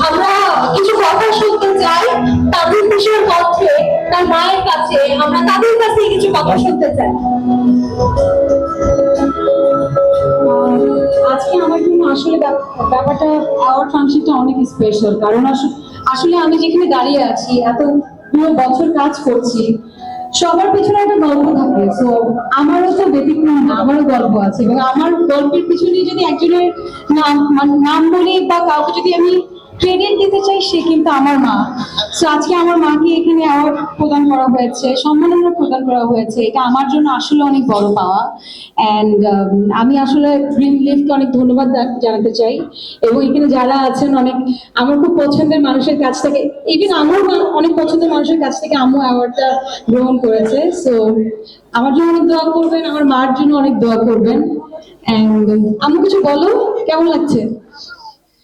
আমরা কিছু কথা শুনতে চাই, তাদের কাছে, আমরা তাদের কাছে কিছু কথা শুনতে চাই। আজকে আমার জন্য আসলে ব্যাপ- ব্যাপারটা অ্যাওয়ার্ড ফাংশনটা অনেক স্পেশাল কারণ আস- আসলে আমি যেখানে দাঁড়িয়ে আছি, এত পুরো বছর কাজ করছি। সবার পিছনে একটা গল্প থাকে। তো আমারও তো ব্যতিক্রম না, আমারও গল্প আছে। এবং আমার গল্পের পিছনে যদি একজনের নাম মানে নাম বলি বা কাউকে যদি আমি চাই সে কিন্তু আমার মা। তো আজকে আমার মাকে এখানে অ্যাওয়ার্ড প্রদান করা হয়েছে, সম্মাননা প্রদান করা হয়েছে। এটা আমার জন্য আসলে অনেক বড় পাওয়া। অ্যান্ড আমি আসলে ড্রিম লিফকে অনেক ধন্যবাদ জানাতে চাই। এবং এখানে যারা আছেন, অনেক, আমার খুব পছন্দের মানুষের কাছ থেকে ইভেন আমার অনেক পছন্দের মানুষের কাছ থেকে আম্মু অ্যাওয়ার্ডটা গ্রহণ করেছে। সো আমার জন্য অনেক দোয়া করবেন, আমার মার জন্য অনেক দোয়া করবেন। অ্যান্ড আম্মু কিছু বলো? কেমন লাগছে?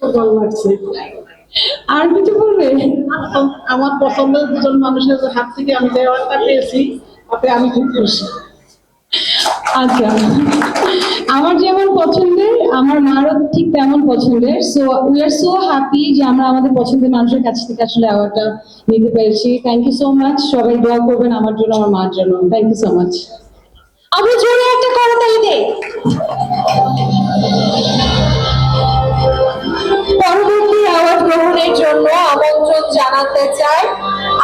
ভালো লাগছে। আর কিছু বলবে? আমার পছন্দের দুজন মানুষের হাত থেকে আমি যে অ্যাওয়ার্ডটা পেয়েছি তাতে আমি খুব খুশি। আচ্ছা। আমার যেমন পছন্দের আমার মারও ঠিক তেমন পছন্দের। So we are so happy যে আমরা আমাদের পছন্দের মানুষের কাছ থেকে আসলে অ্যাওয়ার্ডটা নিতে পেরেছি। থ্যাংক ইউ সো মাচ সবাই দোয়া করবেন আমার জন্য আমার মার জন্য। থ্যাংক ইউ সো মাচ আমরা জোরে একটা করতালি আমন্ত্রণ জানাতে চাই।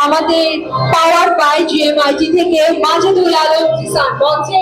আমাদের পাওয়ার বাই জিএমআইটি থেকে মাজেদুল আলম মঞ্চে